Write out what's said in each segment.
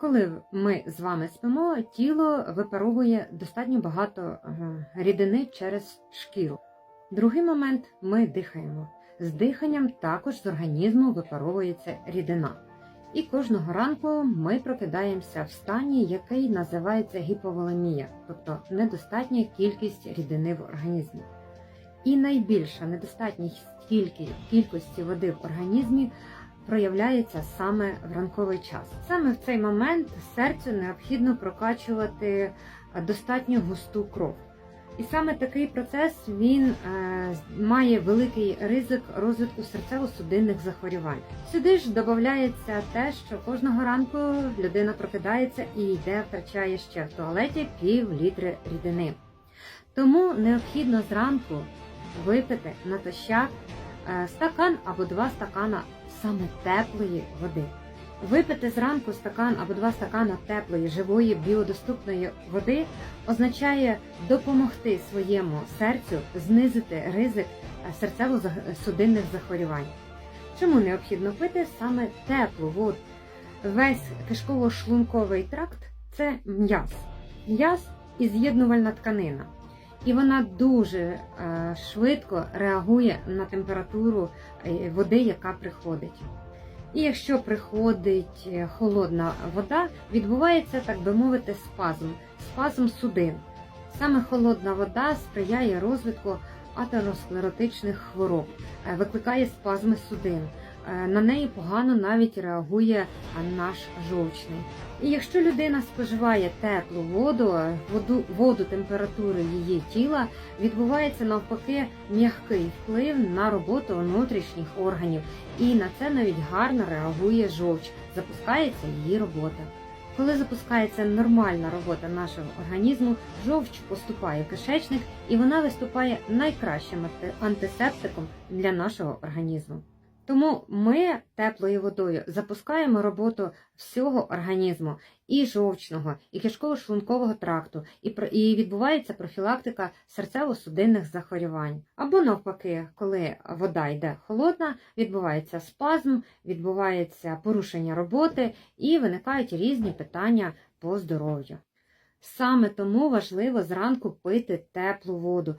Коли ми з вами спимо, тіло випаровує достатньо багато е, рідини через шкіру. Другий момент ми дихаємо. З диханням також з організму випаровується рідина. І кожного ранку ми прокидаємося в стані, який називається гіповолемія, тобто недостатня кількість рідини в організмі. І найбільша недостатність кількості води в організмі проявляється саме в ранковий час. Саме в цей момент серцю необхідно прокачувати е, достатньо густу кров. І саме такий процес він е, має великий ризик розвитку серцево-судинних захворювань. Сюди ж додається те, що кожного ранку людина прокидається і йде, втрачає ще в туалеті пів літри рідини. Тому необхідно зранку випити натощак е, стакан або два стакана саме теплої води. Випити зранку стакан або два стакана теплої, живої, біодоступної води означає допомогти своєму серцю знизити ризик е, серцево-судинних захворювань. Чому необхідно пити саме теплу воду? Весь кишково-шлунковий тракт це м'яз. М'яз і з'єднувальна тканина. І вона дуже е, швидко реагує на температуру е, води, яка приходить. І якщо приходить е, холодна вода, відбувається, так би мовити, спазм, спазм судин. Саме холодна вода сприяє розвитку атеросклеротичних хвороб, викликає спазми судин. Е, На неї погано навіть реагує наш жовчний. І якщо людина споживає теплу воду, воду, воду температури її тіла, відбувається навпаки м'який вплив на роботу внутрішніх органів, і на це навіть гарно реагує жовч, запускається її робота. Коли запускається нормальна робота нашого організму, жовч поступає в кишечник і вона виступає найкращим антисептиком для нашого організму. Тому ми теплою водою запускаємо роботу всього організму і жовчного, і кишково-шлункового тракту, і, відбувається профілактика серцево-судинних захворювань. Або навпаки, коли вода йде холодна, відбувається спазм, відбувається порушення роботи і виникають різні питання по здоров'ю. Саме тому важливо зранку пити теплу воду.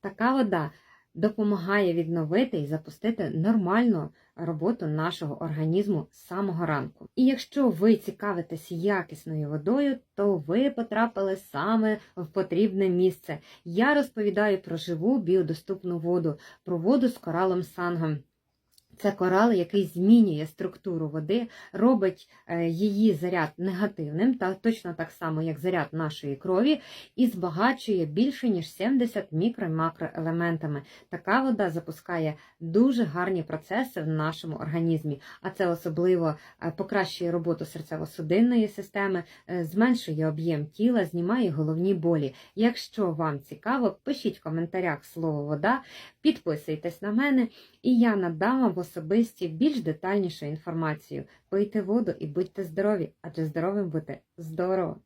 Така вода допомагає відновити і запустити нормальну роботу нашого організму з самого ранку. І якщо ви цікавитесь якісною водою, то ви потрапили саме в потрібне місце. Я розповідаю про живу біодоступну воду, про воду з коралом сангом. Це корал, який змінює структуру води, робить е, її заряд негативним, та точно так само, як заряд нашої крові, і збагачує більше ніж 70 мікро- і макроелементами. Така вода запускає дуже гарні процеси в нашому організмі, а це особливо е, покращує роботу серцево-судинної системи, е, зменшує об'єм тіла, знімає головні болі. Якщо вам цікаво, пишіть в коментарях слово вода, підписуйтесь на мене, і я надам вам особисті більш детальнішу інформацію. Пийте воду і будьте здорові, адже здоровим бути здорово!